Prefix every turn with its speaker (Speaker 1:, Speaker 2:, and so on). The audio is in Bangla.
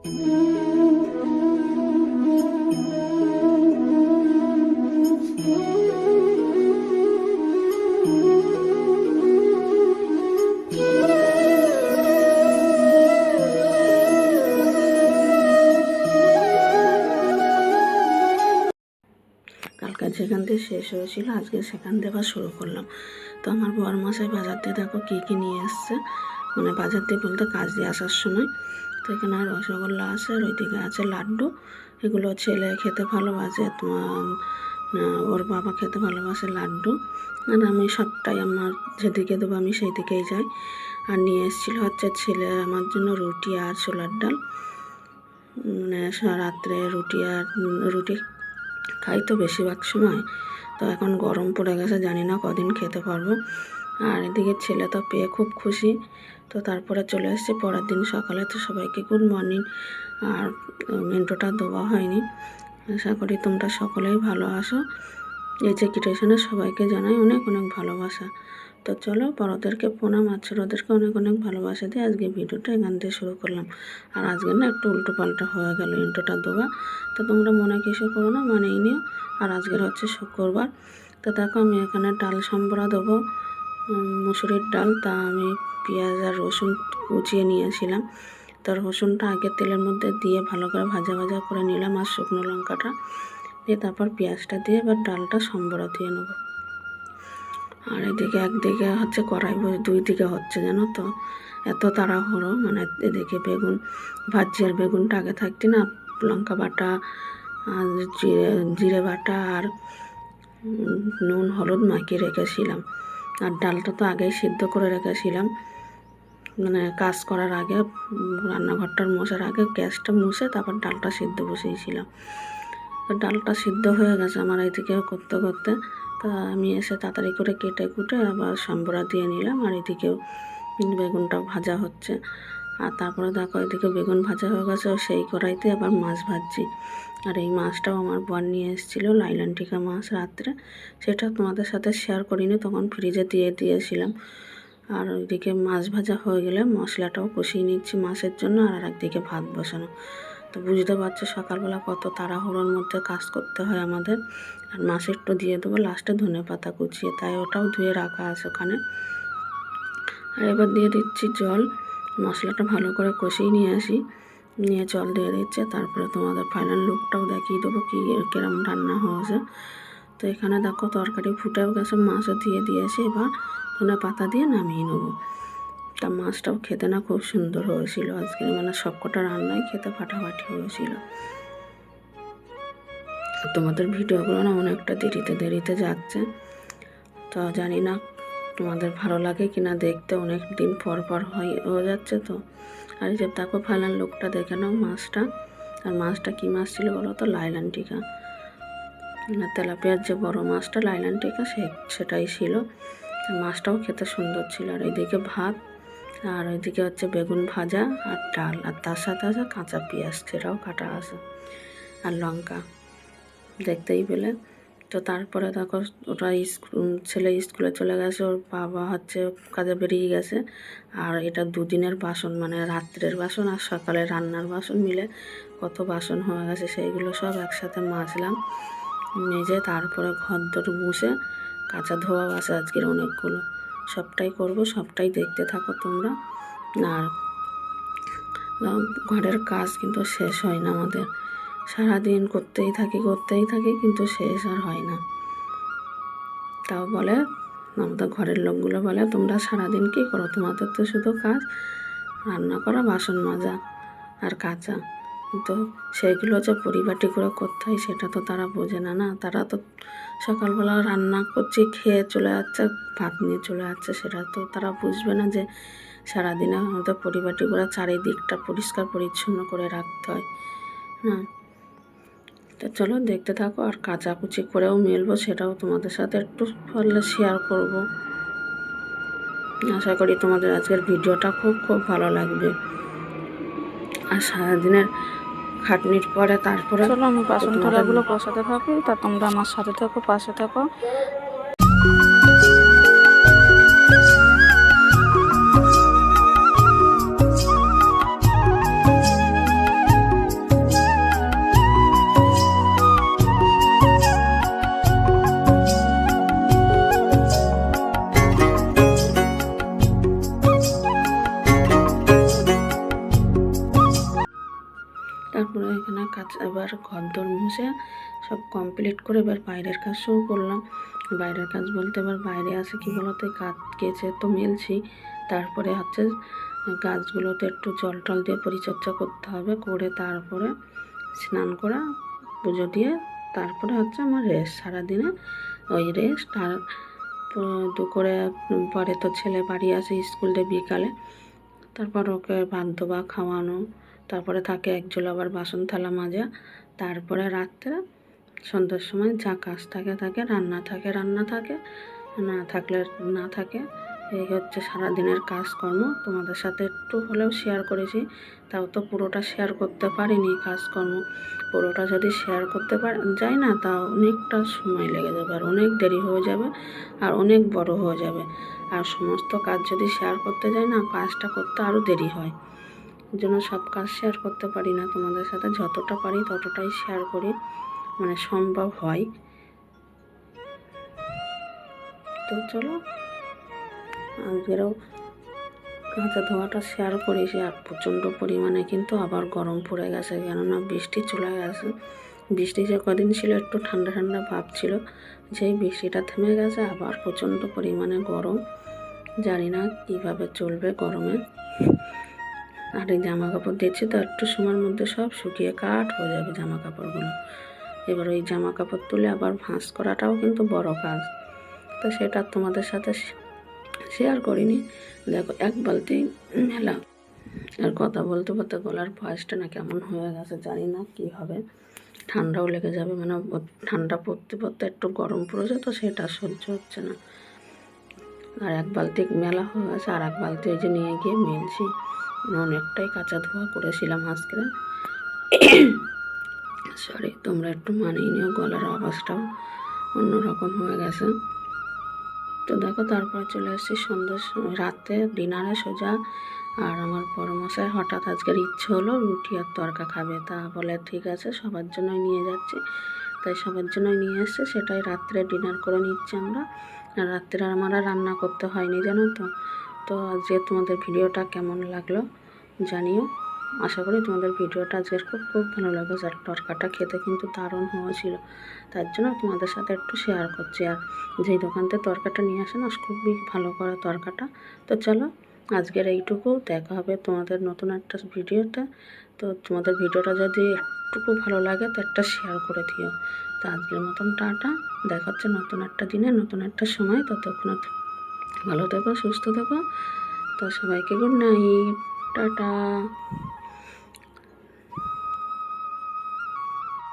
Speaker 1: কালকে যেখান থেকে শেষ হয়েছিল, আজকে সেখান থেকে আবার শুরু করলাম। তো আমার বর মশাই বাজার দিয়ে দেখো কী কী নিয়ে এসছে। মানে বাজার দিয়ে বলতে কাজ দিয়ে আসার সময়। তো এখানে রসগোল্লা আছে আর ওইদিকে আছে, লাড্ডু। এগুলো ছেলে খেতে ভালোবাসে, তোমার ওর বাবা খেতে ভালোবাসে লাড্ডু। আর আমি সবটাই আমার যেদিকে দেবো আমি সেই দিকেই যাই। আর নিয়ে এসেছিল হচ্ছে ছেলে, আমার জন্য রুটি আর ছোলার ডাল। মানে রাত্রে রুটি আর, রুটি খাই তো বেশিরভাগ সময়। তো এখন গরম পড়ে গেছে, জানি না কদিন খেতে পারব। আর এদিকে ছেলে তো পেয়ে খুব খুশি। তো তারপরে চলে এসেছি। পরের দিন সকালে তো সবাইকে গুড মর্নিং আর মেন্টোটা দেওয়া হয়নি। আশা করি তোমরা সকলেই ভালো আসো এই যে কিটেশনে সবাইকে জানাই অনেক অনেক ভালোবাসা। তো চলো, বড়োদেরকে প্রণাম আর ছোটোদেরকে অনেক অনেক ভালোবাসা দিয়ে আজকে ভিডিওটা এখান থেকে শুরু করলাম। আর আজকে না একটু উল্টো পাল্টা হয়ে গেল ইন্টোটা দেওয়া। তো তোমরা মনে কিছু করো না মানেই নিও। আর আজকের হচ্ছে শুক্রবার। তো দেখো আমি এখানে ডাল সম্বরা দেবো। মুসুরির ডাল, তা আমি পেঁয়াজ আর রসুন কুচিয়ে নিয়েছিলাম। তো রসুনটা আগে তেলের মধ্যে দিয়ে ভালো করে ভাজা ভাজা করে নিলাম আর শুকনো লঙ্কাটা দিয়ে তারপর পেঁয়াজটা দিয়ে এবার ডালটা সম্বরা দিয়ে নেব। আর এদিকে একদিকে হচ্ছে কড়াই দুই দিকে হচ্ছে, জানো তো? এত তাড়াহুড়ো মানে এদিকে বেগুন ভাজি আর বেগুনটা আগে থাকতে না, লঙ্কা বাটা আর জিরে জিরে বাটা আর নুন, হলুদ মাখিয়ে রেখেছিলাম। আর ডালটা তো আগেই সিদ্ধ করে রেখেছিলাম। মানে কাজ করার আগে, রান্নাঘরটার মোছার আগে গ্যাসটা মুছে তারপর ডালটা সিদ্ধ বসিয়েছিলাম। তো ডালটা সিদ্ধ হয়ে গেছে আমার এদিকে করতে করতে। তা আমি এসে তাড়াতাড়ি করে কেটে কুটে আবার সম্বরা দিয়ে নিলাম আর এদিকেও বেগুনটা ভাজা হচ্ছে। আর তারপরে দেখো এদিকে বেগুন ভাজা হয়ে গেছে সেই কড়াইতে আবার মাছ ভাজছি। আর এই মাছটাও আমার বর নিয়ে এসেছিল লাইলান্টিকা মাছ রাত্রে। সেটা তোমাদের সাথে শেয়ার করিনি, তখন ফ্রিজে দিয়ে দিয়েছিলাম। আর ওইদিকে মাছ ভাজা হয়ে গেলে মশলাটাও কষিয়ে নিচ্ছি মাছের জন্য, আর একদিকে ভাত বসানো। তো বুঝতে পারছ সকালবেলা কত তাড়াহুড়োর মধ্যে কাজ করতে হয় আমাদের। আর মাছ একটু দিয়ে দেবো লাস্টে ধনে পাতা কুচিয়ে, তাই ওটাও ধুয়ে রাখা আছে ওখানে। আর এবার দিয়ে দিচ্ছি জল। মশলাটা ভালো করে কষিয়ে নিয়ে আসি। নিয়ে জল দিয়ে দিচ্ছে, তারপরে তোমাদের ফাইনাল লুকটাও দেখিয়ে দেবো কী, কিরম রান্না হয়েছে। তো এখানে দেখো তরকারি ফুটেও গেছে, মাছও দিয়ে দিয়েছি, এবার ধনে পাতা দিয়ে নামিয়ে নেব। তা মাছটাও খেতে না খুব সুন্দর হয়েছিল, আজকে মানে সবকটা রান্নাই খেতে ফাটাফাটি হয়েছিল। তোমাদের ভিডিওগুলো না অনেকটা দেরিতে দেরিতে যাচ্ছে। তো জানি না তোমাদের ভালো লাগে কি না দেখতে অনেক দিন পর পর হয়ে হয়ে যাচ্ছে তো। আর যে দেখো ফাইনাল লোকটা দেখে নাও মাছটা। আর মাছটা কী মাছ ছিল বলো তো? লাইলান্টিকা মানে তেলাপিয়ার যে বড় মাছটা, লাইলান টিকা, সে সেটাই ছিল। মাছটাও খেতে সুন্দর ছিল। আর এইদিকে ভাত, আর ওইদিকে হচ্ছে বেগুন ভাজা, আর ডাল, আর তার সাথে আছে কাঁচা পেঁয়াজ, সেটাও কাটা আছে। আর লঙ্কা, দেখতেই পেলে। তো তারপরে দেখো ওটা ছেলে স্কুলে চলে গেছে, ওর বাবা হচ্ছে কাজে বেরিয়ে গেছে। আর এটা দুদিনের বাসন মানে রাত্রের বাসন আর সকালে রান্নার বাসন মিলে কত বাসন হয়ে গেছে, সেইগুলো সব একসাথে মাজলাম। মেজে তারপরে ঘর দর মুছে কাঁচা ধোয়া আছে আজকের অনেকগুলো। সবটাই করব, সবটাই দেখতে থাকো তোমরা। আর ঘরের কাজ কিন্তু শেষ হয় না আমাদের। সারাদিন করতেই থাকি করতেই থাকি, কিন্তু শেষ আর হয় না। তাও বলে, আমাদের ঘরের লোকগুলো বলে, তোমরা সারাদিন কী করো? তোমাদের তো শুধু কাজ, রান্না করা, বাসন মাজা আর কাচা। কিন্তু সেইগুলো যে পরিপাটি করে করতে হয়, সেটা তো তারা বোঝে না না? তারা তো সকালবেলা রান্না করছে, খেয়ে চলে যাচ্ছে, ভাত নিয়ে চলে যাচ্ছে, সেটা তো তারা বুঝবে না যে সারাদিনে আমাদের পরিপাটি করে চারিদিকটা পরিষ্কার পরিচ্ছন্ন করে রাখতে হয় হ্যাঁ তো চলো দেখতে থাকো আর কাচাকুচি করেও মিলবো সেটাও তোমাদের সাথে একটু পারলে শেয়ার করব। আশা করি তোমাদের আজকের ভিডিওটা খুব খুব ভালো লাগবে। আর সারাদিনের খাটনির পরে তারপরে
Speaker 2: চলো আমি বাসন ধরাগুলো বসাতে থাকো তা তোমরা আমার সাথে থাকো পাশে থাকো।
Speaker 1: কাজ এবার ঘর দর মুছে সব কমপ্লিট করে এবার বাইরের কাজ শুরু করলাম। বাইরের কাজ বলতে এবার বাইরে আছে কি বলতো? কাজ কেচে তো মেলছি। তারপরে হচ্ছে গাছগুলোতে একটু জল টল দিয়ে পরিচর্যা করতে হবে করে তারপরে স্নান করা, পুজো দিয়ে তারপরে হচ্ছে আমার রেস্ট সারাদিনে ওই রেস্ট আর দুপুরে পরে তো ছেলে বাড়ি আসে স্কুল দিয়ে বিকালে। তারপর ওকে ভাত দেওয়া খাওয়ানো তারপরে থাকে এক একজল আবার বাসন থালা মাজা, তারপরে রাত্রে সন্ধ্যার সময় যা কাজ থাকে থাকে, রান্না থাকে রান্না থাকে, না থাকলে না থাকে। এই হচ্ছে সারাদিনের কাজকর্ম। তোমাদের সাথে একটু হলেও শেয়ার করেছি, তাও তো পুরোটা শেয়ার করতে পারিনি কাজকর্ম। পুরোটা যদি শেয়ার করতে পার, যাই না তা অনেকটা সময় লেগে যাবে আর অনেক দেরি হয়ে যাবে আর অনেক বড় হয়ে যাবে। আর সমস্ত কাজ যদি শেয়ার করতে যাই না, কাজটা করতে আরও দেরি হয়। জন্য সব কাজ শেয়ার করতে পারি না তোমাদের সাথে। যতটা পারি ততটাই শেয়ার করি। মানে সম্ভব হয়। তো চলো, আজকেরও কাঁচা ধোয়াটা শেয়ার করেছি আর প্রচণ্ড পরিমাণে কিন্তু আবার গরম পড়ে গেছে। কেননা বৃষ্টি চলে গেছে। বৃষ্টি যে কদিন ছিল একটু ঠান্ডা ঠান্ডা ভাব ছিল যেই বৃষ্টিটা থেমে গেছে। আবার প্রচণ্ড পরিমাণে গরম। জানি না কীভাবে চলবে গরমে। আর এই জামা কাপড় দিচ্ছি তো একটু সময়ের মধ্যে সব শুকিয়ে কাঠ হয়ে যাবে জামা কাপড়গুলো এবার ওই জামা কাপড় তুলে আবার ভাঁজ করাটাও কিন্তু বড় কাজ। তো সেটা তোমাদের সাথে শেয়ার করিনি। দেখো, এক বালতি মেলা। আর কথা বলতে বলতে গলার ভয়েসটা না কেমন হয়ে গেছে জানি না কী হবে। ঠান্ডাও লেগে যাবে মানে ঠান্ডা পড়তে পড়তে একটু গরম পড়েছে তো সেটা সহ্য হচ্ছে না। আর এক বালতি মেলা হয়ে গেছে, আর এক বালতি ওই যে নিয়ে গিয়ে মেলছি। অনেকটাই কাঁচা ধোয়া করেছিলাম আজকে। সরি তোমরা একটু মানিয়ে নিও, গলার আওয়াজটাও অন্যরকম হয়ে গেছে। তো দেখো, তারপর চলে এসেছি সন্ধ্যের সময় রাতে ডিনারে সোজা। আর আমার মশাই হঠাৎ আজকের ইচ্ছে হলো রুটি আর তরকা খাবে। তা বলে ঠিক আছে, সবার জন্যই নিয়ে যাচ্ছি। তাই সবার জন্যই নিয়ে এসছে, সেটাই রাত্রে ডিনার করে নিচ্ছি আমরা। আর রাত্রে আমার রান্না করতে হয়নি, জানো তো। তো আজকে তোমাদের ভিডিওটা কেমন লাগল জানিও। আশা করি তোমাদের ভিডিওটা আজকের খুব খুব ভালো লাগবে। আর তরকাটা খেতে কিন্তু দারুণ হয়েছিল। তার জন্য তোমাদের সাথে একটু শেয়ার করছি। আর যেই দোকান থেকে তরকাটা নিয়ে আসে না, খুবই ভালো করে তরকাটা তো চলো আজকের এইটুকু। দেখা হবে তোমাদের নতুন একটা ভিডিওতে। তো তোমাদের ভিডিওটা যদি একটুকু ভালো লাগে তো একটা শেয়ার করে দিও। তো আজকের মতন টাটা। দেখা হচ্ছে নতুন একটা দিনে, নতুন একটা সময়। ততক্ষণ ভালো থাকো সুস্থ থাকো। তো সবাইকে গুড নাইট টাটা।